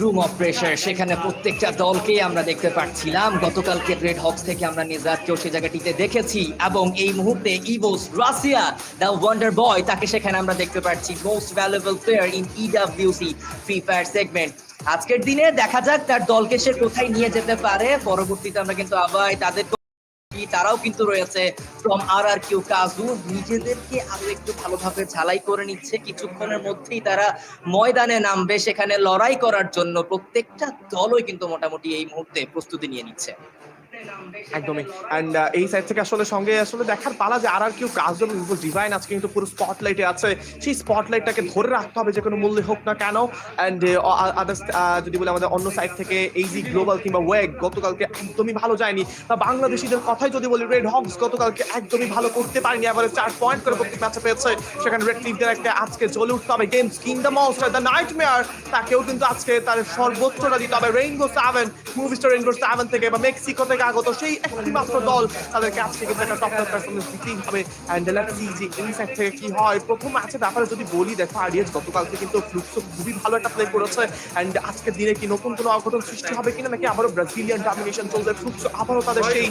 Room of pressure সেখানে প্রত্যেকটা দলকে আমরা দেখতে পাচ্ছিলাম। গতকালকে রেড হক্স থেকে আমরা নিজাতকেও সে জায়গাটিতে দেখেছি এবং এই মুহূর্তে Evos Russia the wonder boy তাকে সেখানে আমরা দেখতে পাচ্ছি। Most valuable player in EWC free fire segment আজকের দিনে দেখা যাক তার দলকে সে কোথায় নিয়ে যেতে পারে। পরবর্তীতে আমরা কিন্তু আবার তাদের তারাও কিন্তু রয়েছে ফ্রম আর আর কিউ কাজু। নিজেদেরকে আরও একটু ভালোভাবে ঝালাই করে নিচ্ছে। কিছুক্ষণের মধ্যেই তারা ময়দানে নামবে। সেখানে লড়াই করার জন্য প্রত্যেকটা দলই কিন্তু মোটামুটি এই মুহূর্তে প্রস্তুতি নিয়ে নিচ্ছে। একদমই। অ্যান্ড এই সাইড থেকে আসলে সঙ্গে আসলে দেখার পালা যে আর আর কেউ ডিভাইন আজকে কিন্তু পুরো স্পটলাইটে আছে। সেই স্পটলাইটটাকে ধরে রাখতে হবে যে কোনো মূল্যে হোক না কেন। অ্যান্ড আদার্স যদি বলি আমাদের অন্য সাইড থেকে এইজি গ্লোবাল কিংবা ওয়েগ গতকালকে একদমই ভালো যায়নি। বা বাংলাদেশিদের কথাই যদি বলি রেড হকস গতকালকে একদমই ভালো করতে পারেনি। এবারে চার পয়েন্ট করে প্রত্যেক ম্যাচে পেয়েছে। সেখানে রেড টিমদের একটা আজকে জ্বলে উঠতে হবে। Games king the monster the nightmare তাকেও কিন্তু আজকে তার সর্বোচ্চটা দিতে হবে। Rainbow seven movie star rainbow seven থেকে, বা মেক্সিকো থেকে আগত সেই একটি মাত্র দল তাদেরকে আজকে হবে। অ্যান্ড সি এই সাইড থেকে কি হয়। প্রথম ম্যাচের ব্যাপারে যদি বলি দেখো গতকালকে কিন্তু খুবই ভালো একটা প্লে করেছে। অ্যান্ড আজকের দিনে কি নতুন কোনো অঘটন সৃষ্টি হবে কিনা নাকি আবারও ব্রাজিলিয়ান ডমিনেশন চলবে ফ্লুক্সো আবারও তাদের সেই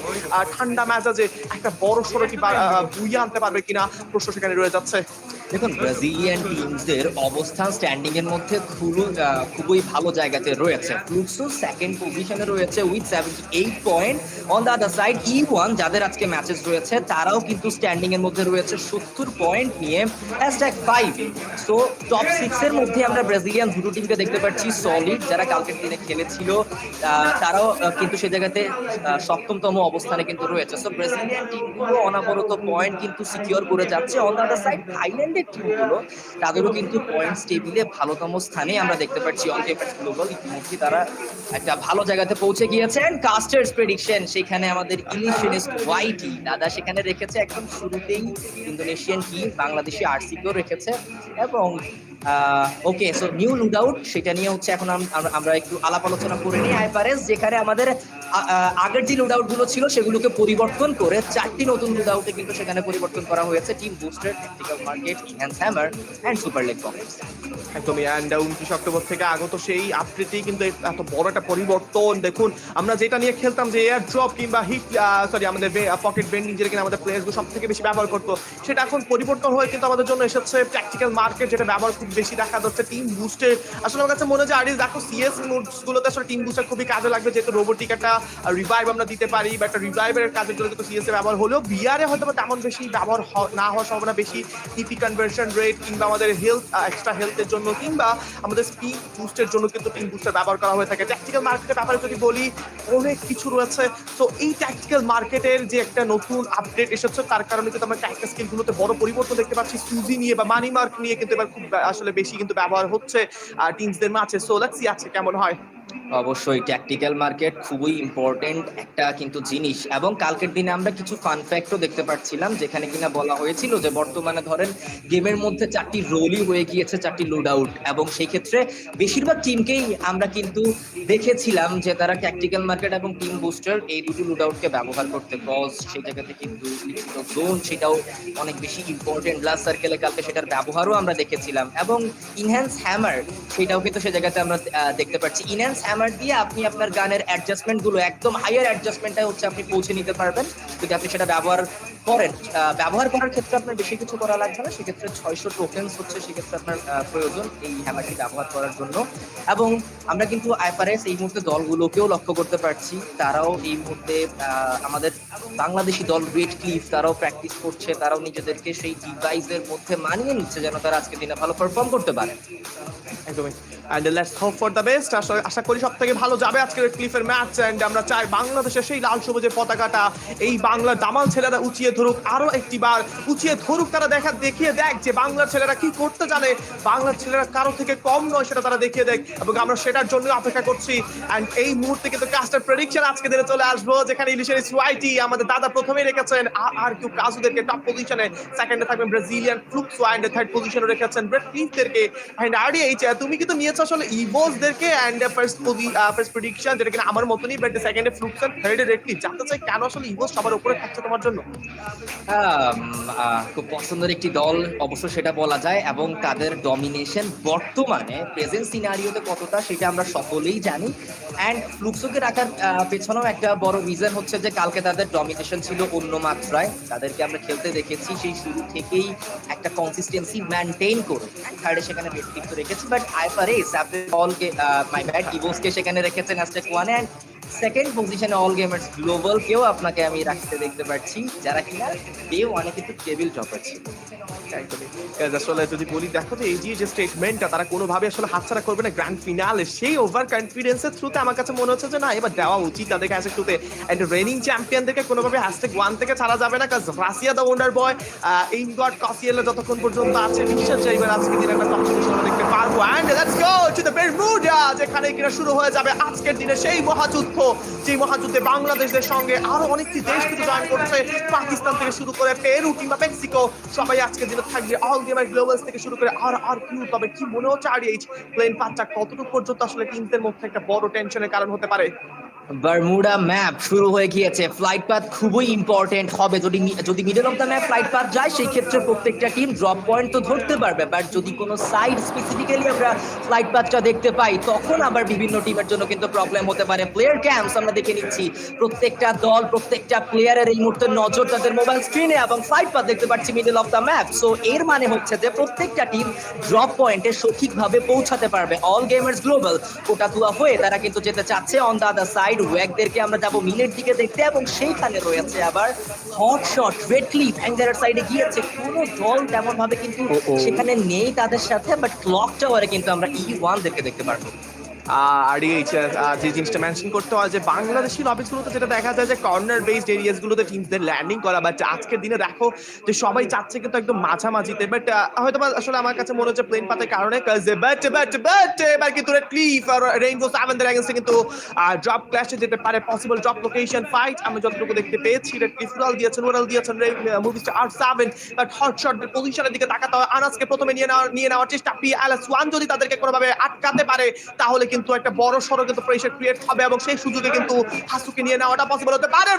ঠান্ডা মেজাজে একটা বড় সড়ো কি বা- আহ, বুইয়ে আনতে পারবে কিনা প্রশ্ন সেখানে রয়ে যাচ্ছে। দেখুন ব্রাজিলিয়ান টিমসদের অবস্থান স্ট্যান্ডিং এর মধ্যে খুবই ভালো জায়গাতে রয়েছে। ফ্লুক্সো সেকেন্ড পজিশনে রয়েছে with seventy eight point on the other side E one যাদের আজকে ম্যাচেস রয়েছে, তারাও কিন্তু স্ট্যান্ডিং এর মধ্যে রয়েছে সত্তর পয়েন্ট নিয়ে। Hashtag five so top six এর মধ্যে আমরা ব্রাজিলিয়ান দুটো টিমকে দেখতে পাচ্ছি সলিড যারা কালকের দিনে খেলেছিল। তারাও কিন্তু সে জায়গাতে সপ্তমতম অবস্থানে কিন্তু রয়েছে। সো ব্রাজিলিয়ান টিমগুলো অনাবরত পয়েন্ট কিন্তু সিকিউর করে যাচ্ছে। অন দ্য আদার সাইড থাইল্যান্ডের টিমগুলো তাদেরও কিন্তু পয়েন্টস টেবিলে ভালোতম স্থানে আমরা দেখতে পাচ্ছি অল পেপার্স গ্লোবাল ইতিমধ্যে তারা একটা ভালো জায়গাতে পৌঁছে গিয়েছেন কাস্টার্স প্রেডিকশন সেখানে আমাদের ইলিশনিস্ট ওয়াইটি দাদা সেখানে রেখেছে একদম শুরুতেই ইন্দোনেশিয়ান টিম বাংলাদেশি আরসিকেও রেখেছে। এবং okay so new loadout সেটা নিয়ে হচ্ছে এখন আম- আম- আমরা একটু আলাপ আলোচনা করে নিই যেখানে আমাদের আগের যে গুলো ছিল সেগুলোকে পরিবর্তন করে চারটি নতুন আউটে কিন্তু সেখানে পরিবর্তন করা হয়েছে team booster technical market hammer super leg একদমই অ্যান্ড উনত্রিশ অক্টোবর থেকে আগত সেই আপডেটেই কিন্তু এত বড় একটা পরিবর্তন। দেখুন, আমরা যেটা নিয়ে খেলতাম যে এয়ার ড্রপ কিংবা হিট সরি আমাদের পকেট বেন্ডিং যেটা কিনা আমাদের প্লেয়ার্সগুলো সব থেকে বেশি ব্যবহার করতো, সেটা এখন পরিবর্তন হয়ে কিন্তু আমাদের জন্য এসেছে প্র্যাকটিক্যাল মার্কেট যেটা ব্যবহার খুব বেশি দেখা যাচ্ছে টিম বুস্টে আসলে আমার কাছে মনে হয় আরিস দেখো সিএস মুডস গুলোতে আসলে টিম বুস্টার খুবই কাজে লাগবে, যেহেতু রোবোটিক একটা রিভাইভ আমরা দিতে পারি, বা একটা রিভাইভের কাজের জন্য কিন্তু সিএস ব্যবহার হলেও বিআরে হয়তো বা তেমন বেশি ব্যবহার না হওয়ার সম্ভাবনা বেশি। টিপি কনভার্সন রেট কিংবা আমাদের হেলথ এক্সট্রা হেলথের জন্য কিংবা আমাদের স্পিড বুস্টের জন্য কিন্তু টিম বুস্টার ব্যবহার করা হয়ে থাকে। ট্যাকটিক্যাল মার্কেটের ব্যাপারে যদি বলি, অনেক কিছু রয়েছে। তো এই ট্যাকটিক্যাল মার্কেটের যে একটা নতুন আপডেট এসেছে, তার কারণে কিন্তু আমরা ট্যাকটিক্যাল স্কিলগুলোতে বড় পরিবর্তন দেখতে পাচ্ছি। সুজি নিয়ে বা মানি মার্ক নিয়ে কিন্তু এবার খুব আসলে বেশি কিন্তু ব্যবহার হচ্ছে টিমসদের মাঝে সো লেটস সি আজকে কেমন হয়। অবশ্যই ট্যাকটিক্যাল মার্কেট খুবই ইম্পর্টেন্ট একটা কিন্তু জিনিস। এবং কালকের দিনে আমরা কিছু ফান ফ্যাক্টও দেখতে পাচ্ছিলাম, যেখানে কিনা বলা হয়েছিল যে বর্তমানে ধরেন গেমের মধ্যে চারটি রোলই হয়ে গিয়েছে, চারটি লোড আউট এবং সেই ক্ষেত্রে বেশিরভাগ টিমকেই আমরা কিন্তু দেখেছিলাম যে তারা ট্যাকটিক্যাল মার্কেট এবং টিম বুস্টার এই দুটো লোড আউটকে ব্যবহার করতে। কজ সেই জায়গাতে কিন্তু জোন সেটাও অনেক বেশি ইম্পর্টেন্ট লাস্ট সার্কেলে কালকে সেটার ব্যবহারও আমরা দেখেছিলাম। এবং ইনহ্যান্স হ্যামার সেটাও কিন্তু সে জায়গাতে আমরা দেখতে পাচ্ছি। ইনহ্যান্স হ্যামার দিয়ে আপনি আপনার গানের অ্যাডজাস্টমেন্টগুলো একদম হাইয়ার অ্যাডজাস্টমেন্টটা হচ্ছে আপনি পৌঁছে নিতে পারবেন। যদি আপনি সেটা ব্যবহার করেন। ব্যবহার করার ক্ষেত্রে আপনার বেশি কিছু করা লাগবে না, সেক্ষেত্রে ছয়শো টোকেন্স হচ্ছে সেক্ষেত্রে আপনার প্রয়োজন এই হ্যামারটি ব্যবহার করার জন্য। এবং আমরা কিন্তু আইপারেস এই মুহূর্তে দলগুলোকেও লক্ষ্য করতে পারছি। তারাও এই মুহূর্তে আমাদের বাংলাদেশি দল রেড ক্লিফ তারাও প্র্যাকটিস করছে, তারাও নিজেদেরকে সেই ডিভাইসের মধ্যে মানিয়ে নিচ্ছে যেন তারা আজকে দিনে ভালো পারফর্ম করতে পারে। একদমই। And let's hope for the best আশা করি সব থেকে ভালো যাবে আজকের ক্লিফের ম্যাচ অ্যান্ড আমরা চাই বাংলাদেশের সেই লাল সবুজের পতাকাটা, এই বাংলার দামাল ছেলেরা উঁচিয়ে ধরুক, আরও একটি বার উঁচিয়ে ধরুক, তারা দেখা দেখিয়ে দেখ যে বাংলার ছেলেরা কি করতে জানে। বাংলার ছেলেরা কারও থেকে কম নয় সেটা তারা দেখিয়ে দেখ। এবং আমরা সেটার জন্য অপেক্ষা করছি। অ্যান্ড এই মুহূর্তে কিন্তু কাস্টার প্রেডিকশন আজকে দিনে চলে আসব, যেখানে ইলিশের সোয়াইটি আমাদের দাদা প্রথমেই রেখেছেন। আর- আর কেউ কাজুদেরকে টপ পজিশনে সেকেন্ডে থাকবেন ব্রাজিলিয়ান ফ্লুক্স অ্যান্ড থার্ড পজিশনে রেখেছেন ব্রেড ক্লিফদেরকে অ্যান্ড আরডিএইচ তুমি কিন্তু নিয়েছো আসলে ইভোসদেরকে অ্যান্ড ফার্স্ট ফার্স্ট প্রেডিকশন যেটা কিনা আমার মতনই বাট সেকেন্ডে ফ্লুক্স আর থার্ডে রেড ক্লিফ জানতে চাই কেন আসলে ইভোস সবার উপরে থাকছে তোমার জন্য? খুব পছন্দের একটি দল, অবশ্য সেটা বলা যায়, এবং তাদের ডমিনেশন বর্তমানে প্রেজেন্ট সিনারিওতে কতটা সেটা আমরা সকলেই জানি। অ্যান্ড ফ্লুক্সোকে রাখার পেছনেও একটা বড় রিজন হচ্ছে যে কালকে তাদের ডমিনেশন ছিল অন্য মাত্রায়। তাদেরকে আমরা খেলতে দেখেছি, সেই শুরু থেকেই একটা কনসিস্টেন্সি মেনটেন করে। থার্ডে সেখানে ব্যক্তিত্ব রেখেছি বাট আইফারে অলকে মাই ব্যাড ইভোসকে সেখানে রেখেছেন অ্যাস্টেক ওয়ানে অ্যান্ড সেকেন্ড পজিশনে অল গেমার্স গ্লোবাল কেও আপনাকে আমি রাখতে দেখতে পাচ্ছি, যারা কিনা ডে ওয়ানে কিন্তু টেবিল টপার ছিল। আসলে যদি বলি, দেখো যে, এই যে স্টেটমেন্টটা তারা কোনোভাবে আসলে হাতছাড়া করবে না গ্র্যান্ড ফিনালে সেই ওভার থ্রুতে আমার কাছে মনে হচ্ছে যে না, এবার দেওয়া উচিত টুতে এন্ড রেনিং চ্যাম্পিয়নদেরকে কোনোভাবে হ্যাশট্যাগ ওয়ান থেকে ছাড়া যাবে না কাজ Russia the boy in god যতক্ষণ পর্যন্ত আছে বিশ্বাস যে এবার আজকে একটা কম্পিটিশন আমরা দেখতে পারব। And let's go to the Bermuda যেখানে কিনা শুরু হয়ে যাবে আজকের দিনে সেই মহাযুদ্ধ। যে মহাযুদ্ধে বাংলাদেশের সঙ্গে আরও অনেকটি দেশ কিন্তু জয়েন করছে, পাকিস্তান থেকে শুরু করে পেরু কিংবা মেক্সিকো। সবাই আজকে দিনে থাকবে অল গেমার গ্লোবালস থেকে শুরু করে আর আর কিউ তবে কি মনে হচ্ছে আর এইচ প্লেন পাঁচটা কতটুকু পর্যন্ত আসলে টিমদের মধ্যে একটা বড় টেনশনের কারণ হতে পারে? বারমুডা ম্যাপ শুরু হয়ে গিয়েছে। ফ্লাইট পাথ খুবই ইম্পর্টেন্ট হবে। যদি যদি middle of the map flight path যায়, সেই ক্ষেত্রে প্রত্যেকটা টিম ড্রপ পয়েন্ট তো ধরতে পারবে। বাট যদি কোনো সাইড স্পেসিফিক্যালি আমরা ফ্লাইট পাথটা দেখতে পাই, তখন আবার বিভিন্ন টিমের জন্য কিন্তু প্রবলেম হতে পারে। প্লেয়ার ক্যাম্পস আমরা দেখে নিচ্ছি। প্রত্যেকটা দল, প্রত্যেকটা প্লেয়ারের এই মুহূর্তে নজর তাদের মোবাইল স্ক্রিনে এবং ফ্লাইট পাথ দেখতে পাচ্ছি middle of the map so এর মানে হচ্ছে যে প্রত্যেকটা টিম ড্রপ পয়েন্টে সঠিকভাবে পৌঁছাতে পারবে। অল গেমার্স গ্লোবাল ওটা কোটাতুয়া হয়ে তারা কিন্তু যেতে চাচ্ছে অন দ্য আদার সাইড ওয়াকদেরকে আমরা যাব মিলের দিকে দেখতে এবং সেইখানে রয়েছে আবার হট শট রেডলি ভ্যাঙ্গারের সাইডে গিয়েছে কোনো দল তেমন ভাবে কিন্তু। সেখানে নেই তাদের সাথে বাট ক্লক টাওয়ারে কিন্তু আমরা ই ওয়ান দেখতে পারব যে- জিনিসটা মেনশন করতে হয় যে বাংলাদেশি লবিসগুলোতে যেটা দেখা যায় যে কর্নার বেসড ল্যান্ডিং করা আজকের দিনে দেখো যে সবাই চাচ্ছে কিন্তু একদম মাঝামাঝিতে বাট হয়তো আসলে আমার কাছে মনে হচ্ছে প্লেন কারণে বাট বাট বাট এবার কিন্তু ক্লিফ আর রেইনবো সেভেনদের কিন্তু ড্রপ ক্ল্যাশে যেতে পারে পসিবল ড্রপ লোকেশন ফাইট আমি যতটুকু দেখতে পেয়েছি রেড ক্লিফ উড়াল দিয়েছেন দিয়েছেন মুভিসটা আর সেভেন বাট হট শটের পজিশনের দিকে তাকাতে হয়। আনাজকে প্রথমে নিয়ে নেওয়ার নিয়ে নেওয়ার চেষ্টা পি ওয়ান যদি তাদেরকে কোনোভাবে আটকাতে পারে, তাহলে কিন্তু একটা বড় সড়ো কিন্তু প্রেশার ক্রিয়েট হবে এবং সেই সুযোগে কিন্তু হাসুকে নিয়ে নেওয়াটা পসিবল হতে পারে।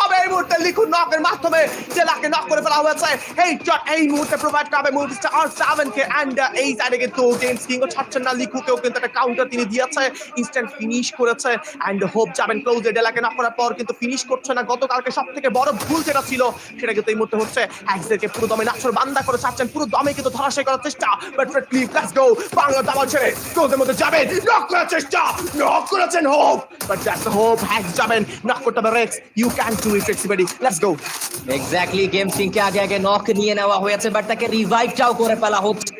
হবে এই মুহূর্তে লিখুন নকের মাধ্যমে জেলাকে নক করে ফেলা হয়েছে। এই শট এই মুহূর্তে প্রোভাইড করবে এন্ড এই সাইডে কিন্তু কিংও ছাড়ছেন না। লিখুকেও কিন্তু একটা কাউন্টার তিনি দিয়েছে। ইনস্ট্যান্ট ফিনিশ করেছে এন্ড হোপ যাবেন নক করার পর কিন্তু ফিনিশ করছে না। গতকালকে সব থেকে বড় ভুল যেটা ছিল, সেটা কিন্তু এই মুহূর্তে হচ্ছে হ্যাক্সদেরকে পুরো দমে নাচর বান্দা করে ছাড়ছেন। পুরো দমে কিন্তু ধরাশাই করার চেষ্টা। বাট লেটস গো বাংলা ছেড়ে ক্লোজের মধ্যে যাবেন নক চেষ্টা। নক করেছেন hope. But that's the hope hacks যাবেন নক করতে হবে Rex you can do it Rex buddy let's go exactly game সিংকে আগে আগে নক নিয়ে নেওয়া হয়েছে বাট তাকে রিভাইভটাও করে ফেলা হচ্ছে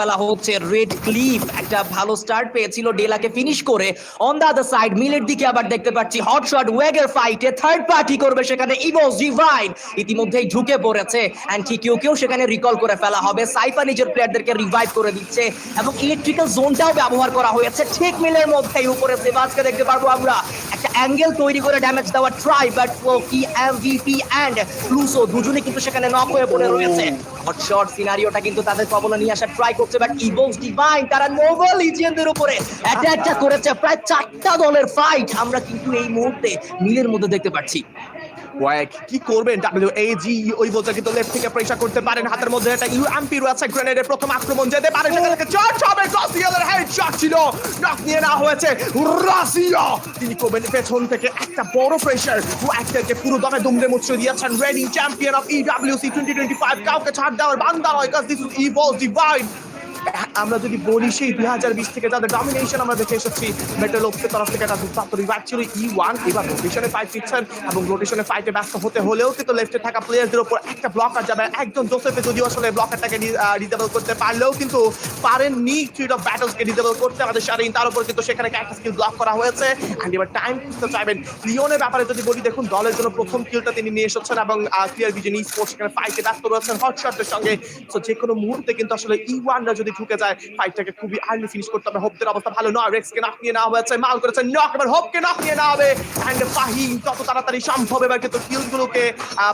ফেলা হচ্ছে রেড ক্লিফ একটা ভালো স্টার্ট পেয়েছিল ডেলাকে ফিনিশ করে। অন দা আদার সাইড মিলের দিকে আবার দেখতে পাচ্ছি হট শট ওয়েগের ফাইটে থার্ড পার্টি করবে সেখানে ইভোস ডিভাইন ইতিমধ্যেই ঢুকে পড়েছে। এন্ড কিকিউকেও সেখানে রিকল করে ফেলা হবে। সাইফা নিজের প্লেয়ারদেরকে রিভাইভ করে দিচ্ছে। এবং ইলেকট্রিক্যাল জোনটাও ব্যবহার করা হয়েছে। ঠিক মিলের মধ্যেই উপরে সেবাজকে দেখতে পারব আমরা। একটা অ্যাঙ্গেল তৈরি করে ড্যামেজ দেওয়ার ট্রাই বাট কি এমভিপি অ্যান্ড ক্লুসো দুজনে কিন্তু সেখানে নক হয়ে পড়ে রয়েছে। হট শট সিনারিওটা কিন্তু তাদের কবলে নিয়ে আসার ট্রাই করছে বাট ইভোস ডিভাইন তারা নোবেল ইজিয়ানদের উপরে অ্যাটাকটা করেছে। প্রায় চারটা দলের ফাইট আমরা কিন্তু এই মুহূর্তে মিলের মধ্যে দেখতে পাচ্ছি। ওয়াক কি করবেন? ডাব্লিউ এ জি ওই বলতে কিন্তু লেফট থেকে প্রেসার করতে পারেন। হাতের মধ্যে একটা ইউএমপি রয়েছে গ্রেনেডের প্রথম আক্রমণ যেতে পারে। সেখান থেকে চার্জ হবে। কসিয়ালের হেড শট ছিল। নক নিয়ে নেওয়া হয়েছে রাশিয়া তিনি করবেন পেছন থেকে একটা বড় প্রেসার ওয়াকটাকে পুরো দমে দুমড়ে মুচড়ে দিয়েছেন reigning champion of EWC twenty twenty five কাউকে ছাড় দেওয়ার বান্দা নয় কাজ দিস ইজ ইভল ডিভাইন আমরা যদি বলি সেই দুই হাজার বিশ থেকে যাদের ডমিনেশন আমরা দেখে এসেছি মেটাল ওপসের তরফ থেকে একটা দুর্দান্ত রিভাইভ ছিল ই ওয়ান এবার রোটেশনে ফাইট দিচ্ছেন এবং রোটেশনে ফাইটে ব্যস্ত হতে হলেও কিন্তু লেফটে থাকা প্লেয়ারদের উপর একটা ব্লকার যাবে। একজন জোসেফে যদিও আসলে ব্লকারটাকে ডিজেবল করতে পারলেও কিন্তু পারেননি থ্রিড অফ ব্যাটলসকে ডিজেবল করতে। আমাদের শারিন তার উপর কিন্তু সেখানে একটা স্কিল ব্লক করা হয়েছে। অ্যান্ড এবার টাইম খুঁজতে চাইবেন লিওনের ব্যাপারে যদি বলি, দেখুন, দলের জন্য প্রথম কিলটা তিনি নিয়ে এসেছেন এবং ক্লিয়ার ভিজন স্পোর্টস সেখানে ফাইটে ব্যস্ত রয়েছেন হট শটের সঙ্গে। সো যে কোনো মুহূর্তে কিন্তু আসলে ই ওয়ানরা যদি ঢুকে যায়। ফাইটটাকে খুবই আর্লি ফিনিশ করতে হবে। হোপদের অবস্থা ভালো নয়। রেক্সকে নক নিয়ে নেওয়া হয়েছে। মাল করেছে। নক এবার হোপকে নক নিয়ে নেওয়া হবে। অ্যান্ড ফাহিম যত তাড়াতাড়ি সম্ভব এবার কিন্তু কিলগুলোকে গুলোকে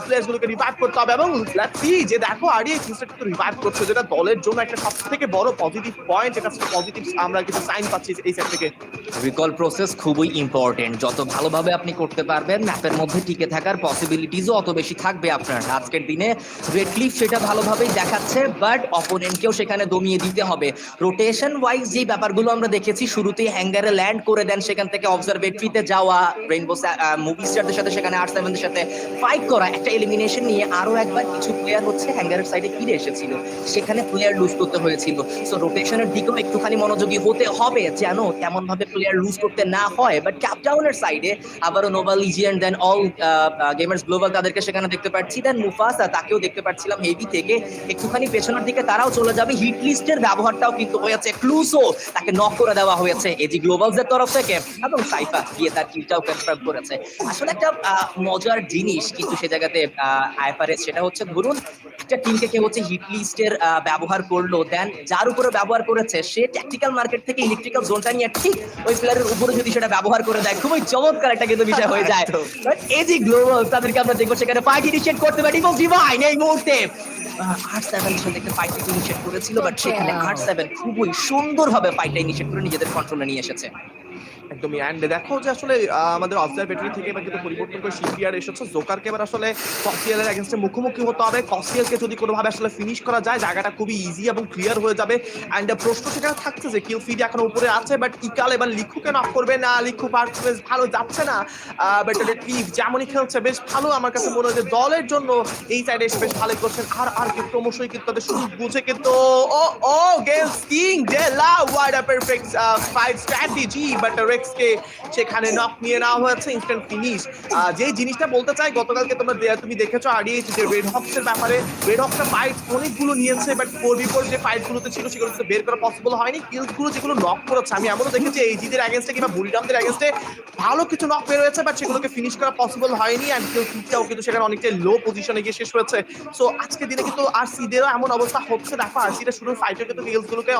প্লেয়ার্স গুলোকে রিভাইভ করতে হবে। এবং লেটস যে দেখো, আর, এই কিলসটা কিন্তু রিভাইভ করছে। যেটা দলের জন্য একটা সব থেকে বড় পজিটিভ পয়েন্ট এটা পজিটিভ আমরা কিছু সাইন পাচ্ছি এই সেট থেকে। রিকল প্রসেস খুবই ইম্পর্টেন্ট যত ভালোভাবে আপনি করতে পারবেন ম্যাপের মধ্যে টিকে থাকার পসিবিলিটিসও অত বেশি থাকবে আপনার। আজকের দিনে রেড সেটা ভালোভাবেই দেখাচ্ছে বাট অপোনেন্টকেও সেখানে দমিয়ে দিতে হবে। রোটেশন ওয়াইজ যে ব্যাপারগুলো আমরা দেখেছি, শুরুতেই হ্যাঙ্গারে ল্যান্ড করে দেন, সেখান থেকে অবজারভেটরিতে যাওয়া রেইনবো মুভি স্টারদের সাথে, সেখানে আর সেভেনদের সাথে ফাইট করা, একটা এলিমিনেশন নিয়ে আরও একবার কিছু প্লেয়ার হচ্ছে হ্যাঙ্গারের সাইডে ফিরে এসেছিল। সেখানে প্লেয়ার লুজ করতে হয়েছিল। সো রোটেশনের দিকেও একটুখানি মনোযোগী হতে হবে যেন তেমন ভাবে প্লেয়ার লুজ করতে না হয় বাট ক্যাপটাউনের সাইডে আবারও Noval Legion then all gamers global তাদেরকে সেখানে দেখতে পাচ্ছি। দেন মুফাসা তাকেও দেখতে পাচ্ছিলাম হেভি থেকে। একটুখানি পেছনের দিকে তারাও চলে যাবে। হিট ব্যবহারটাও কিন্তু হয়েছে ক্লুসো তাকে নক করে দেওয়া হয়েছে এজি গ্লোবালসের তরফ থেকে এবং সাইফা গিয়ে তার কিলটাও কনফার্ম করেছে। আসলে একটা আহ, মজার জিনিস কিন্তু সে জায়গাতে আইফারেস সেটা হচ্ছে ধরুন একটা টিমকে কেউ হচ্ছে হিট লিস্টের ব্যবহার করল দেন যার উপরে ব্যবহার করেছে সে ট্যাকটিক্যাল মার্কেট থেকে ইলেকট্রিক্যাল জোনটা নিয়ে ঠিক ওই প্লেয়ারের উপরে যদি সেটা ব্যবহার করে দেয় খুবই চমৎকার একটা কিন্তু বিষয় হয়ে যায়। এই এজি গ্লোবাল তাদেরকে আমরা দেখব সেখানে পার্টি ইনিশিয়েট করতে পারি। এবং ডিভাইন এই মুহূর্তে। আট সেভেন সাথে একটা ফাইট ইনিশিয়েট করেছিল বাট সেখানে আট সেভেন খুবই সুন্দরভাবে ফাইটটা ইনিশিয়েট করে নিজেদের কন্ট্রোলে নিয়ে এসেছে। একদমই। অ্যান্ড দেখো যে আসলে আমাদের অবজারভেটরি থেকে এবার কিন্তু পরিবর্তন করে শিপিয়ার এসেছে। জোকারকে এবার আসলে কসিয়ালের এগেনস্টে মুখোমুখি হতে হবে। কসিয়ালকে যদি কোনোভাবে আসলে ফিনিশ করা যায়, জায়গাটা খুবই ইজি এবং ক্লিয়ার হয়ে যাবে। অ্যান্ড প্রশ্ন সেখানে থাকছে যে কিল ফিড এখন উপরে আছে? বাট ইকাল এবার লিখুকে নক করবে। না, লিখু পারফরমেন্স ভালো যাচ্ছে না। বাট লিভ যেমনই খেলছে, বেশ ভালো আমার কাছে মনে হয় যে, দলের জন্য এই সাইডে এসে বেশ ভালো করছেন। আর আর কি, ক্রমশই কিন্তু তাদের সুযোগ বুঝে কিন্তু, ও ও games king they love wide a perfect fight strategy but রেক্সকে সেখানে নক নিয়ে নেওয়া হয়েছে ইনস্ট্যান্ট ফিনিশ যে জিনিসটা বলতে চাই, গতকালকে তোমরা তুমি দেখেছ আড়িয়েছি যে রেড ব্যাপারে। রেড ফাইট অনেকগুলো নিয়েছে বাট ফোর বিফোর যে ছিল, সেগুলো বের করা পসিবল হয়নি। কিলসগুলো যেগুলো নক করেছে, আমি এমনও দেখেছি এই জিদের কিংবা ভালো কিছু নক বের হয়েছে বাট সেগুলোকে ফিনিশ করা পসিবল হয়নি অ্যান্ড কিন্তু সেখানে অনেকটাই লো পজিশনে গিয়ে শেষ হয়েছে। সো আজকে দিনে কিন্তু আর সিদেরও এমন অবস্থা হচ্ছে। দেখো আর সিটা শুরু ফাইটে কিন্তু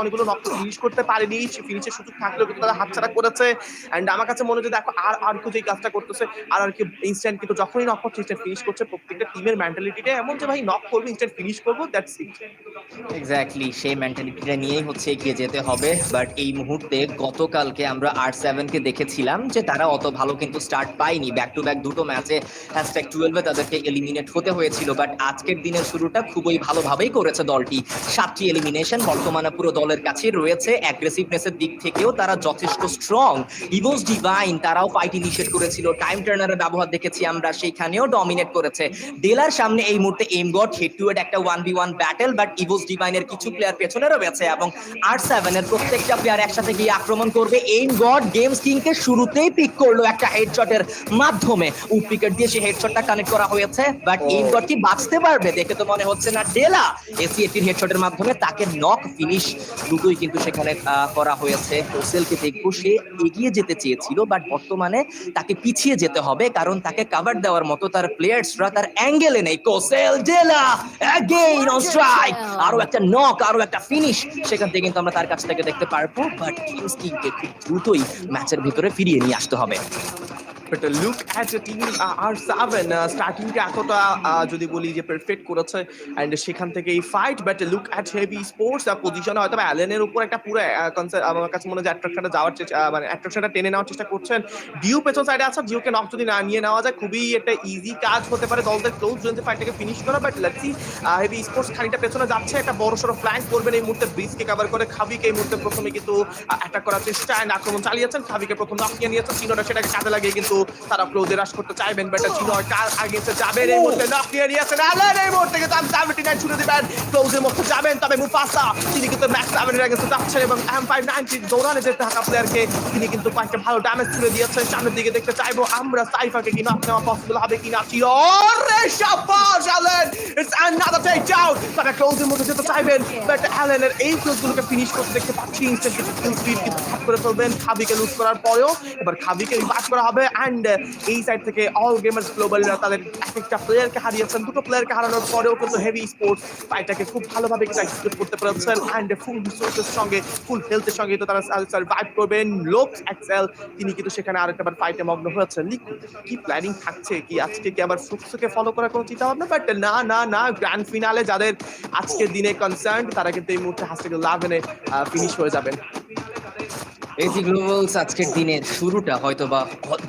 অনেকগুলো নক ফিনিশ করতে পারেনি ফিনিশের সুযোগ থাকলেও কিন্তু তারা হাতছাড়া করেছে। অ্যান্ড আমার কাছে মনে যে দেখো, আর আর কেউ যে কাজটা করতেছে, আর আর কি ইনস্ট্যান্ট কিন্তু যখনই নক করছে ইনস্ট্যান্ট ফিনিশ করছে, প্রত্যেকটা টিমের মেন্টালিটিটা এমন যে, ভাই নক করব ইনস্ট্যান্ট ফিনিশ করব দ্যাটস ইট এক্স্যাক্টলি সেই মেন্টালিটিটা নিয়েই হচ্ছে এগিয়ে যেতে হবে। বাট এই মুহূর্তে গতকালকে আমরা আর সেভেন কে দেখেছিলাম যে, তারা অত ভালো কিন্তু স্টার্ট পায়নি। ব্যাক টু ব্যাক দুটো ম্যাচে হ্যাশট্যাগ টুয়েলভে তাদেরকে এলিমিনেট হতে হয়েছিল। বাট আজকের দিনের শুরুটা খুবই ভালোভাবেই করেছে দলটি। সাতটি এলিমিনেশন বর্তমানে পুরো দলের কাছে রয়েছে। অ্যাগ্রেসিভনেসের দিক থেকেও তারা যথেষ্ট স্ট্রং ইভোস ডিভাইন তারাও ফাইট ইনিশিয়েট করেছিল। টাইম টার্নারের ব্যবহার দেখেছি আমরা সেইখানেও ডমিনেট করেছে। ডেলার সামনে এই মুহূর্তে M god head to head একটা one v one battle but Evos ডিভাইনের কিছু প্লেয়ার পেছনে রয়েছে এবং আর সেভেন এর প্রত্যেকটা প্লেয়ার একসাথে গিয়ে আক্রমণ করবে। এইম গড গেমস কিংকে শুরুতেই পিক করল একটা হেডশটের মাধ্যমে। উইকেট দিয়ে সেই হেডশটটা কানেক্ট করা হয়েছে বাট এম গড কি বাঁচতে পারবে দেখে তো মনে হচ্ছে না। ডেলা এসিএটির হেডশটের মাধ্যমে তাকে নক ফিনিশ দুটোই কিন্তু সেখানে করা হয়েছে। হোসেলকে দেখব সে এগিয়ে যেতে চেয়েছিল বাট বর্তমানে তাকে পিছিয়ে যেতে হবে, কারণ তাকে কাভার দেওয়ার মতো তার প্লেয়ার্সরা তার অ্যাঙ্গেলে নেই। কোসেল জেলা অ্যাগেইন অন স্ট্রাইক আরও একটা নক আরও একটা ফিনিশ সেখান থেকে কিন্তু আমরা তার কাছ থেকে দেখতে পারব বাট কিংস কিংকে খুব দ্রুতই ম্যাচের ভিতরে ফিরিয়ে নিয়ে আসতে হবে। But look at team R seven স্টার্টিংটা এতটা যদি বলি যে পারফেক্ট করেছে অ্যান্ড সেখান থেকে এই fight but look at heavy sports পজিশনে হয়তো অ্যালেনের উপর একটা পুরো কনসেপ্ট আমার কাছে মনে হয় অ্যাট্রাকশনটা যাওয়ার চেষ্টা মানে অ্যাট্রাকশনটা টেনে নেওয়ার চেষ্টা করছেন। ডিউ পেছন সাইডে আছে ডিউকে নক যদি না নিয়ে নেওয়া যায়, খুবই একটা ইজি কাজ হতে পারে দলদের ক্লোজ জোন ফাইটটাকে ফিনিশ করা বাট লেটস হেভি স্পোর্টস খানিকটা পেছনে যাচ্ছে, একটা বড় সড়ো ফ্ল্যাঙ্ক করবেন এই মুহূর্তে ব্রিজকে কভার করে খাবিকে এই মুহূর্তে প্রথমে কিন্তু অ্যাটাক করার চেষ্টা and আক্রমণ চালিয়েছেন। খাবিকে প্রথম নক নিয়ে নিয়েছেন চিনোটা সেটাকে কাজে লাগিয়ে কিন্তু তারা ক্লোজে রাশ করতে চাইবেন বাট চিনো কার আগে যাবেন এই মুহূর্তে নক নিয়ে নিয়েছেন অ্যালেন এই মুহূর্তে কিন্তু আমি সেভেন্টি নাইন ছুটে দিবেন। ক্লোজের মধ্যে যাবেন, তবে মুফাসা তিনি কিন্তু ম্যাক্স সেভেনের আগে যাচ্ছেন এবং এম ফাইভ নাইনটি দৌড়ানে যেতে থাকা প্লেয়ারকে তিনি কিন্তু কয়েকটা ভালো ড্যামেজ ছুড়ে দিয়েছেন। সামনের দিকে দেখতে চাইব আমরা সাইফাকে কি নক নেওয়া পসিবল হবে কিনা? চির রে শাবাশ Allen it's another take down তারা ক্লোজের মধ্যে যেতে চাইবেন বাট অ্যালেনের এই ক্লোজগুলোকে ফিনিশ করতে দেখতে পাচ্ছি। ইনস্ট্যান্ট কিছু স্পিড কিন্তু করে ফেলবেন। খাবিকে লুজ করার পরেও, এবার খাবিকে রিভাইভ করা হবে। অ্যান্ড অ্যান্ড এই সাইড থেকে অল গেমার্স গ্লোবালরা তাদের এক একটা প্লেয়ারকে হারিয়েছেন, দুটো প্লেয়ারকে হারানোর পরেও কিন্তু হেভি স্পোর্টস ফাইটটাকে খুব ভালোভাবে কিন্তু এক্সিকিউট করতে পেরেছেন। অ্যান্ড ফুল রিসোর্সের সঙ্গে ফুল হেলথের সঙ্গে তো তারা সার্ভাইভ করবেন। লোকস এক্সেল তিনি কিন্তু সেখানে আরেকটাবার ফাইটে মগ্ন হয়েছেন। লিখু কি প্ল্যানিং থাকছে? কি আজকে কি আবার ফুকসুকে ফলো করার কোনো চিন্তা ভাবনা? বাট না না না গ্র্যান্ড ফিনালে যাদের আজকের দিনে কনসার্ন তারা কিন্তু এই মুহূর্তে হাসপাতাল লাভেনে ফিনিশ হয়ে যাবেন। এজি গ্লোবালস আজকের দিনে শুরুটা হয়তো বা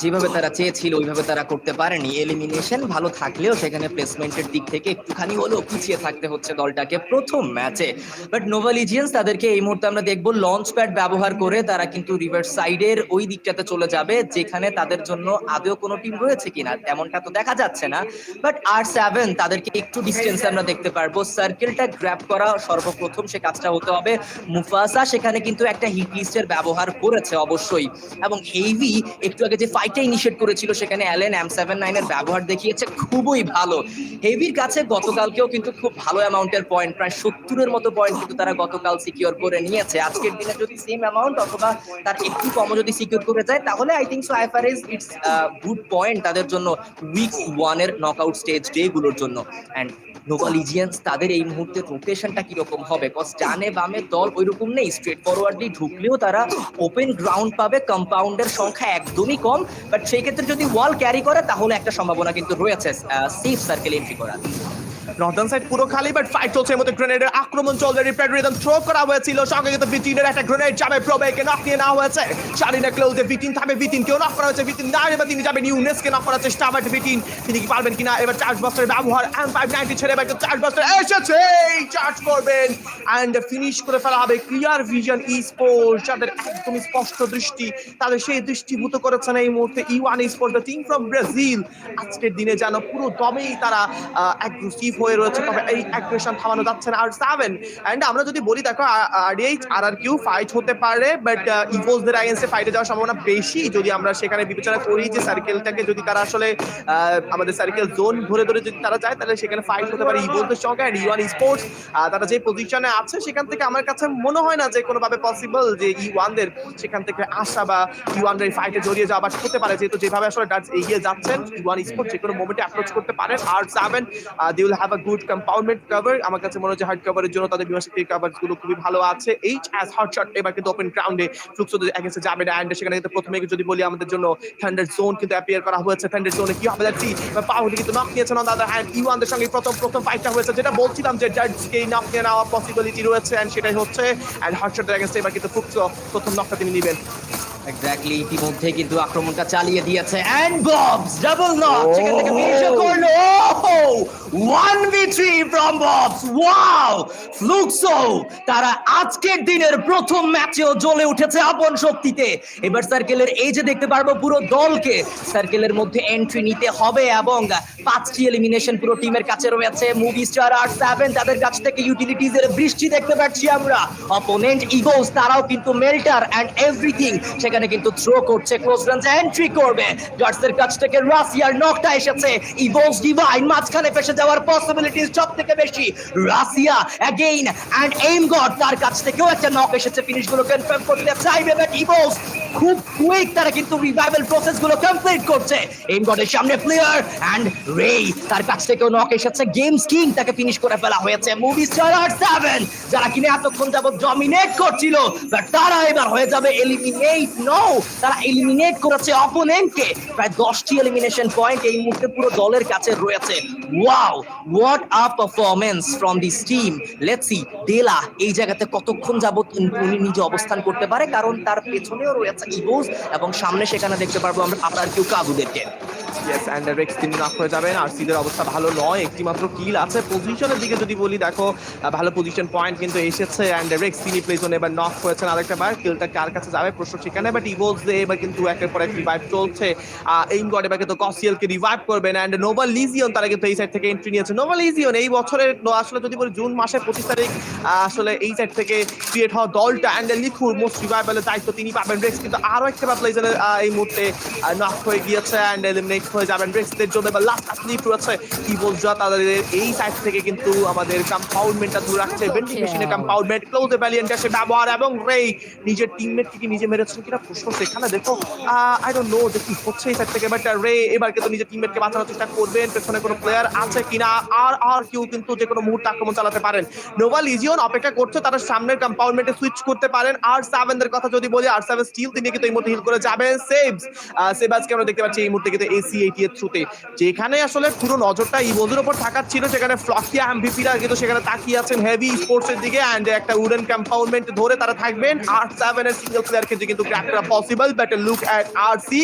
যেভাবে তারা চেয়েছিল, ওইভাবে তারা করতে পারেনি। এলিমিনেশন ভালো থাকলেও সেখানে প্লেসমেন্টের দিক থেকে একটুখানি হলেও পিছিয়ে থাকতে হচ্ছে দলটাকে প্রথম ম্যাচে বাট নোভালিজিয়ান্স তাদেরকে এই মুহূর্তে আমরা দেখব লঞ্চ প্যাড ব্যবহার করে তারা কিন্তু রিভার সাইডের ওই দিকটাতে চলে যাবে, যেখানে তাদের জন্য আদৌ কোনো টিম রয়েছে কিনা, তেমনটা তো দেখা যাচ্ছে না। বাট আর সেভেন তাদেরকে একটু ডিস্টেন্স আমরা দেখতে পারব। সার্কেলটা গ্র্যাপ করা সর্বপ্রথম সে কাজটা হতে হবে মুফাসা। সেখানে কিন্তু একটা হিট লিস্টের ব্যবহার করেছে অবশ্যই। এবং হেভি একটু আগে যে ফাইটটা ইনিশিয়েট করেছিল, সেখানে অ্যালেন এম সেভেন নাইনের ব্যবহার দেখিয়েছে, খুবই ভালো। হেভির কাছে গতকালকেও কিন্তু খুব ভালো অ্যামাউন্টের পয়েন্ট প্রায় সত্তরের মতো পয়েন্ট কিন্তু তারা গতকাল সিকিউর করে নিয়েছে। আজকের দিনে যদি সেম অ্যামাউন্ট অথবা তার একটু কম যদি সিকিউর করে যায়, তাহলে আই থিঙ্ক সো আইফারেজ ইটস গুড পয়েন্ট তাদের জন্য উইক ওয়ানের নকআউট স্টেজ ডে গুলোর জন্য। অ্যান্ড নোভা লিজিয়ান্স তাদের এই মুহূর্তে রোটেশনটা কীরকম হবে? কজ ডানে বামে দল ওইরকম নেই স্ট্রেট ফরওয়ার্ডলি ঢুকলেও তারা ওপেন গ্রাউন্ড পাবে কম্পাউন্ডের সংখ্যা একদমই কম বাট সেই ক্ষেত্রে যদি ওয়াল ক্যারি করে, তাহলে একটা সম্ভাবনা কিন্তু রয়েছে সেফ সার্কেল এন্ট্রি করার। নর্দার্ন সাইড পুরো খালি বাট ফাইট চলছে এর মধ্যে গ্রেনেডের আক্রমণ চলছে। রিপেড রিদম থ্রো করা হয়েছিল। সঙ্গে কিন্তু ভিটিনের একটা গ্রেনেড যাবে প্রবেকে নক নিয়ে নেওয়া হয়েছে। শারিনা ক্লোজে ভিটিন থাকবে ভিটিন কেউ নক করা হয়েছে। ভিটিন না, এবার তিনি যাবেন ইউনেসকে নক করার চেষ্টা বাট ভিটিন তিনি কি পারবেন কিনা? এবার চার্জ বাস্টারের ব্যবহার এম ফাইভ নাইনটি ছেড়ে এবার চার্জ বাস্টার এসেছে। চার্জ করবেন অ্যান্ড ফিনিশ করে ফেলা হবে ক্লিয়ার ভিশন ই স্পোর্টস যাদের একদমই স্পষ্ট দৃষ্টি, তাদের সেই দৃষ্টিভূত করেছেন এই মুহূর্তে E one sports the team from Brazil আজকের দিনে যেন পুরো দমেই তারা অ্যাগ্রেসিভ হয়ে রয়েছে, তবে এই অ্যাগ্রেশন থামানো যাচ্ছে না। আর সেভেন অ্যান্ড আমরা যদি বলি, দেখো আরএইচ আর আর কিউ ফাইট হতে পারে বাট ইভোসদের আইএনসে ফাইটে যাওয়ার সম্ভাবনা বেশি। যদি আমরা সেখানে বিবেচনা করি যে সার্কেলটাকে যদি তারা আসলে আমাদের সার্কেল জোন ধরে ধরে যদি তারা যায়, তাহলে সেখানে ফাইট হতে পারে ইভোসদের সঙ্গে। অ্যান্ড ইউয়ান স্পোর্টস তারা যে পজিশনে আছে, সেখান থেকে আমার কাছে মনে হয় না যে কোনোভাবে পসিবল যে ই ওয়ানদের সেখান থেকে আসা বা ই ওয়ানদের ফাইটে জড়িয়ে যাওয়া বা হতে পারে। যেহেতু যেভাবে আসলে ডার্টস এগিয়ে যাচ্ছেন ই ওয়ান স্পোর্টস যে কোনো মোমেন্টে অ্যাপ্রোচ করতে পারেন। R seven they will have a good কম্পাউন্ডমেন্ট cover আমার কাছে মনে হচ্ছে হার্ড কভারের জন্য তাদের বিমা শক্তির কভারগুলো খুবই ভালো আছে। এইচ অ্যাজ হট শট এবার কিন্তু ওপেন গ্রাউন্ডে ফ্লুক্সো এগেন্সে যাবে না অ্যান্ড সেখানে কিন্তু প্রথমে যদি বলি আমাদের জন্য থান্ডার জোন কিন্তু অ্যাপিয়ার করা হয়েছে। থান্ডার জোনে কি হবে যাচ্ছি পাউলি কিন্তু নক নিয়েছেন অন দাদা হ্যান্ড ইউয়ানদের সঙ্গে প্রথম প্রথম ফাইটটা হয়েছে। যেটা বলছিলাম যে জাজকে নক নিয়ে নেওয়া পসিবিলিটি রয়েছে অ্যান্ড সেটাই হচ্ছে অ্যান্ড হট শটের এগেন্সে এবার কিন্তু ফ্লুক্সো প্রথম নকটা তিনি নেবেন। এক্স্যাক্টলি ইতিমধ্যে কিন্তু আক্রমণটা চালিয়ে দিয়েছে। এন্ড ববস ডাবল নক সেখান থেকে ফিনিশ করল। ওয়ান বি থ্রি ফ্রম ববস ওয়াও ফ্লুক্সো তারা আজকের দিনের প্রথম ম্যাচেও জ্বলে উঠেছে আপন শক্তিতে। এবার সার্কেলের এই যে দেখতে পারব, পুরো দলকে সার্কেলের মধ্যে এন্ট্রি নিতে হবে এবং পাঁচটি এলিমিনেশন পুরো টিমের কাছে রয়েছে। মুভি স্টার আর সেভেন তাদের কাছ থেকে ইউটিলিটিজ এর বৃষ্টি দেখতে পাচ্ছি আমরা। অপোনেন্ট ইগোস তারাও কিন্তু মেল্টার এন্ড এভরিথিং সেখানে কিন্তু থ্রো করছে। ক্লোজ রেঞ্জ এন্ট্রি করবে। গার্ডসের কাছ থেকে রাশিয়ার নকটা এসেছে। ইগোস ডিভাইন মাঝখানে ফেসে যাওয়ার পসিবিলিটিস সব থেকে বেশি। Russia again and aim god তার কাছ থেকেও একটা নক এসেছে। ফিনিশগুলো কনফার্ম করতে চাইবে বাট ইগোস খুব কুইক তারা কিন্তু রিভাইভাল প্রসেসগুলো কমপ্লিট করছে। এইম গডের সামনে প্লেয়ার এন্ড রে তার কাছ থেকেও নক এসেছে। গেমস কিং তাকে ফিনিশ করে ফেলা হয়েছে। মুভি স্টার সেভেন যারা কিনা এতক্ষণ যাবত ডমিনেট করছিল বাট তারা এবার হয়ে যাবে এলিমিনেট নো তারা এলিমিনেট করেছে অপোনেন্টকে প্রায় দশটি এলিমিনেশন পয়েন্ট এই মুহূর্তে পুরো দলের কাছে রয়েছে। Wow what a performance from this team let's see Della এই জায়গাতে কতক্ষণ যাবত উনি নিজে অবস্থান করতে পারে? কারণ তার পেছনেও রয়েছে ইভোস এবং সামনে সেখানে দেখতে পারব আমরা আপনার কেউ কাবুদেরকে ইয়েস অ্যান্ড তিনি নক হয়ে যাবেন আর সিদের অবস্থা ভালো নয় একটি মাত্র কিল আছে। পজিশনের দিকে যদি বলি, দেখো ভালো পজিশন পয়েন্ট কিন্তু এসেছে অ্যান্ড রেক্স তিনি প্লে এবার নক হয়েছেন আরেকটা বার। কিলটা কার কাছে যাবে? প্রশ্ন সেখানে বাট ইভোলস দে এবার কিন্তু একের পর এক রিভাইভ চলছে। এইম গড এবার কিন্তু কসিয়েলকে রিভাইভ করবেন অ্যান্ড নোভাল লিজিয়ন তারা কিন্তু এই সাইড থেকে এন্ট্রি নিয়েছে। নোভাল লিজিয়ন এই বছরের আসলে যদি বলি জুন মাসের পঁচিশ তারিখ আসলে এই সাইড থেকে ক্রিয়েট হওয়া দলটা অ্যান্ড লিখুর মোস্ট রিভাইভালের দায়িত্ব তিনি পাবেন রেক্স কিন্তু কিন্তু আরও একটা প্লেজার এই মুহূর্তে নক হয়ে গিয়েছে অ্যান্ড এলিমিনেট হয়ে যাবেন রেক্সদের জন্য এবার লাস্ট স্লিপ রয়েছে বলছো তাদের এই সাইড থেকে কিন্তু আমাদের কম্পাউন্ডমেন্টটা দূর রাখছে ভেন্ডিং মেশিনের কম্পাউন্ডমেন্ট ক্লোজ ভ্যালিয়েন্ট সে ব্যবহার এবং রে নিজের টিমমেটকে কি নিজে মেরেছেন কিনা প্রশ্ন সেখানে দেখো আই ডোন্ট নো যে কি হচ্ছে এই সাইড থেকে বাট রে এবার কিন্তু নিজের টিমমেটকে বাঁচানোর চেষ্টা করবেন পেছনে কোনো প্লেয়ার আছে কিনা? আর আর কেউ কিন্তু যে কোনো মুহূর্তে আক্রমণ চালাতে পারেন। অপেক্ষা করছে, তারা সামনের কম্পাউন্ডমেন্টে সুইচ করতে পারেন। আর কথা যদি বলি, আর সেভেন স্টিল তিনি কিন্তু এই মুহূর্তে হিল করে যাবেন। আমরা দেখতে পাচ্ছি এই মুহূর্তে কিন্তু এর থ্রুতে যেখানে আসলে পুরো নজরটা থাকার ছিল সেখানে কিন্তু সেখানে তাকিয়ে আছেন হেভি দিকে এন্ড একটা উডেন কম্পাউন্ডমেন্ট ধরে তারা থাকবেন। আর সিঙ্গেল কিন্তু গ্র্যাপ করা possible but look at R C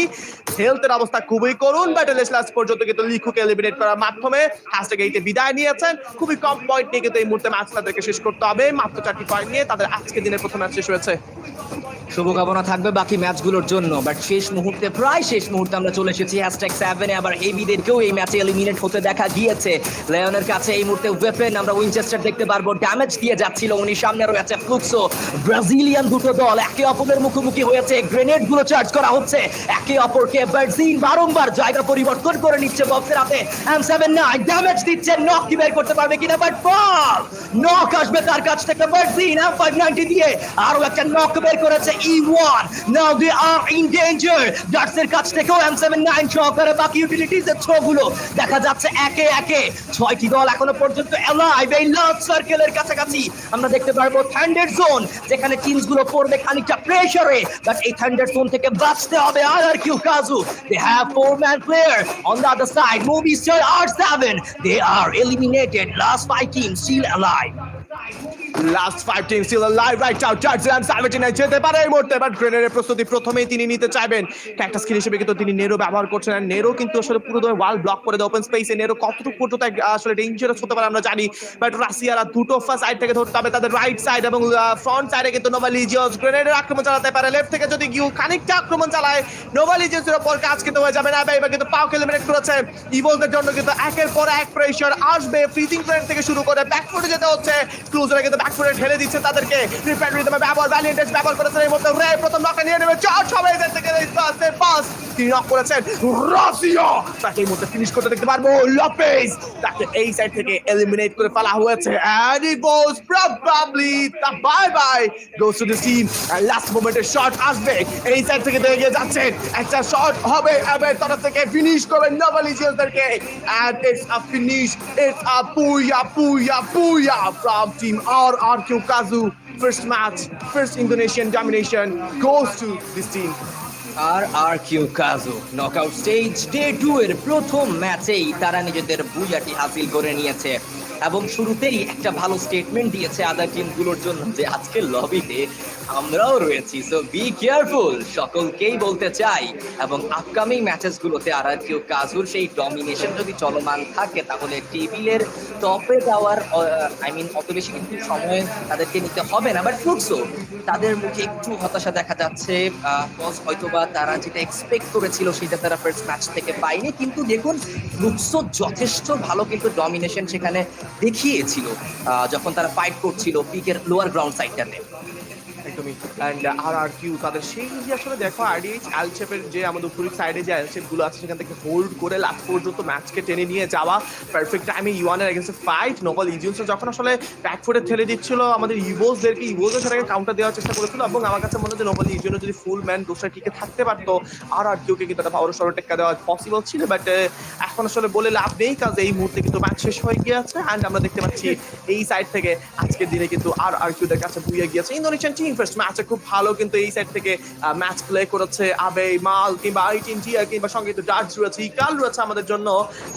হেলথের অবস্থা খুবই করুন বাট লাস্ট পর্যন্ত কিন্তু লিখুকে এলিমিনেট করার মাধ্যমে হ্যাশট্যাগ এইটে বিদায় নিয়েছেন। খুবই কম পয়েন্ট নিয়ে কিন্তু এই মুহূর্তে ম্যাচ তাদেরকে শেষ করতে হবে। মাত্র চারটি পয়েন্ট নিয়ে তাদের আজকে দিনের প্রথম ম্যাচ শেষ হয়েছে। শুভকামনা থাকবে বাকি ম্যাচগুলোর জন্য। বাট শেষ মুহূর্তে, প্রায় শেষ মুহূর্তে আমরা চলে এসেছি হ্যাশট্যাগ সেভেনে আবার হেভিদেরকেও এই ম্যাচে এলিমিনেট হতে দেখা গিয়েছে। লেয়নের কাছে এই মুহূর্তে ওয়েপেন আমরা উইনচেস্টার দেখতে পারব। ড্যামেজ দিয়ে যাচ্ছিল উনি। সামনে রয়েছে ফ্লুক্সো ব্রাজিলিয়ান দুটো দল একে অপরের মুখোমুখি হয়েছে। গ্রেনেডগুলো চার্জ করা হচ্ছে। একে অপরকে বার্জিন বারংবার জায়গা পরিবর্তন করে নিচ্ছে বক্সের হাতে। এম সেভেন না ড্যামেজ দিচ্ছে নক কি বের করতে পারবে কিনা? বাট বল নক আসবে তার কাছ থেকে বার্জিন এম ফাইভ নাইনটি দিয়ে আরও একটা নক বের করেছে ই নাও দে আর ইন ডেঞ্জার ডাটসের কাছ থেকেও এম সেভেন নাইন সহকারে বাকি ইউটিলিটিস এর থ্রোগুলো দেখা যাচ্ছে একে একে। ছয়টি দল এখনও পর্যন্ত অ্যালাইভ এই লাস্ট সার্কেলের কাছাকাছি। আমরা দেখতে পারব থান্ডার জোন যেখানে টিমসগুলো পড়বে খানিকটা প্রেসারে বাট এই থান্ডার জোন থেকে বাঁচতে হবে R R Q Kazu they have four man player on the other side movie star R seven they are eliminated last five team still alive last five team still live right out charge and সার্ভেটি নাই যেতে পারে এই মুহূর্তে but গ্রেনেডের প্রস্তুতি প্রথমেই তিনি নিতে চাইবেন। ক্যাকটাস স্কিল হিসেবে কিন্তু তিনি নেরো ব্যবহার করছেন আর নেরো কিন্তু আসলে পুরো ওয়াল ব্লক করে দেয় ওপেন স্পেসে নেরো কতটুকু পর্যন্ত আসলে ডেঞ্জারাস হতে পারে আমরা জানি বাট রাশিয়ারা দুটো ফার্স্ট সাইড থেকে ধরতে হবে। তাদের রাইট সাইড এবং ফ্রন্ট সাইডে কিন্তু নোভা লিজিয়স গ্রেনেডের আক্রমণ চালাতে পারে। লেফট থেকে যদি গিউ খানিকটা আক্রমণ চালায় নোভা লিজিয়সের উপর কাজ কিন্তু হয়ে যাবে না। এবার কিন্তু পাও এলিমিনেট করেছে। ইভোলদের জন্য কিন্তু একের পর এক প্রেশার আসবে। ফ্রিজিং পয়েন্ট থেকে শুরু করে ব্যাকফুটে যেতে হচ্ছে। ক্লুজরা কিন্তু ব্যাকফুটে ঠেলে দিচ্ছে তাদেরকে। রিদমে ব্যবহার ভ্যালিয়েন্টেজ ব্যবহার করেছে। এই মধ্যে রে প্রথম নকটা নিয়ে নেবে। চার সবাই এদের থেকে। পাস ফিনিশ করতে দেখতে পারব। এই সাইড থেকে এলিমিনেট করে ফেলা হয়েছে। অ্যান্ড গোস প্রবাবলি তা bye bye goes to the scene and last আসবে। এই সাইড থেকে যাচ্ছে একটা শট হবে। এবে থেকে ফিনিশ করবে নবালি জিওসদেরকে and it's a finish it's R Q Kazu first match first Indonesian domination goes to this team R R Q Kazu. Knockout stage day two এর প্রথম ম্যাচেই তারা নিজেদের বুয়াটি হাসিল করে নিয়েছে। এবং শুরুতেই একটা ভালো স্টেটমেন্ট দিয়েছে আদার টিমগুলোর জন্য যে আজকে লবিতে আমরাও রয়েছি। সো বি কেয়ারফুল সকলকেই বলতে চাই। এবং আপকামিং ম্যাচেস গুলোতে আর আর কিউ কাজুর সেই ডমিনেশন যদি চলমান থাকে, তাহলে টেবিলের টপে যাওয়ার আই মিন অত বেশি কিন্তু সময় তাদেরকে নিতে হবে না। বাট ফুটসো তাদের মুখে একটু হতাশা দেখা যাচ্ছে। কজ হয়তোবা তারা যেটা এক্সপেক্ট করেছিল, সেটা তারা ফার্স্ট ম্যাচ থেকে পায়নি। কিন্তু দেখুন লুকসো যথেষ্ট ভালো কিন্তু ডমিনেশন সেখানে দেখিয়েছিল যখন তারা ফাইট করছিল পিকের লোয়ার গ্রাউন্ড সাইডটাতে একদমই অ্যান্ড আর আর কিউ তাদের সেই যে আসলে দেখো আরডিএইচ এল শেপের যে আমাদের উপরের সাইডে যে এলগুলো আছে, সেখান থেকে হোল্ড করে লাস্ট পর্যন্ত ম্যাচকে টেনে নিয়ে যাওয়া পারফেক্ট টাইমে ইউয়ানের এগেন্সে ফাইট নোবল ইজিউন্স যখন আসলে ব্যাকফুটে ঠেলে দিচ্ছিল, আমাদের ইভোসদেরকে ইভোসও সেটাকে কাউন্টার দেওয়ার চেষ্টা করেছিল এবং আমার কাছে মনে হচ্ছে নোবল ইজিউনে যদি ফুল ম্যান দোষটা টিকে থাকতে পারতো আর আর কিউকে কিন্তু একটা পাওয়ার সরে টেক্কা দেওয়া পসিবল ছিল বাট এখন আসলে বলে লাভ নেই কাজ এই মুহূর্তে কিন্তু ম্যাচ শেষ হয়ে গিয়েছে অ্যান্ড আমরা দেখতে পাচ্ছি এই সাইড থেকে আজকের দিনে কিন্তু আর আর কিউদের কাছে বুয়ে গিয়েছে। ইন্দোনেশিয়ান টিম ফার্স্ট ম্যাচে খুব ভালো কিন্তু এই সাইড থেকে ম্যাচ প্লে করেছে আবে মাল কিংবা আইটিন টিয়া কিংবা সঙ্গে কিন্তু ডার্জ রয়েছে ইকাল রয়েছে আমাদের জন্য।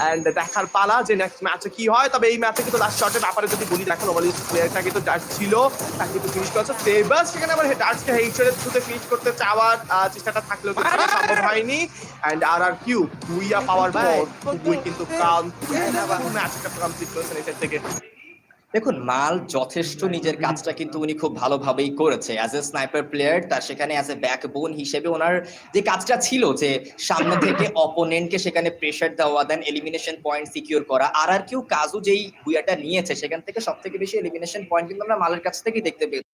এন্ড দেখার পালা যে নেক্সট ম্যাচে কি হয় তবে এই ম্যাচে কিন্তু লাস্ট শটের ব্যাপারে যদি বলি দেখো নোমালি প্লেয়ারটা কিন্তু ডার্জ ছিল তাকে কিন্তু ফিনিশ করেছে। সেবাস সেখানে আবার ডার্জকে হেইচারের থ্রুতে ফিনিশ করতে চাওয়ার চেষ্টাটা থাকলেও কিন্তু সম্ভব হয়নি। এন্ড আর আর কিউ দুইয়া পাওয়ার পর দুই কিন্তু কাল ম্যাচটা কমপ্লিট করেছেন এই সাইড থেকে। দেখুন মাল যথেষ্ট নিজের কাজটা কিন্তু উনি খুব ভালোভাবেই করেছে। অ্যাজ এ স্নাইপার প্লেয়ার তার সেখানে অ্যাজ এ ব্যাকবোন হিসেবে ওনার যে কাজটা ছিল যে সামনে থেকে অপোনেন্টকে সেখানে প্রেশার দেওয়া দেন এলিমিনেশন পয়েন্ট সিকিউর করা আর আর কেউ কাজও যেই বুয়াটা নিয়েছে সেখান থেকে সব থেকে বেশি এলিমিনেশন পয়েন্ট কিন্তু আমরা মালের কাছ থেকেই দেখতে পেয়েছি।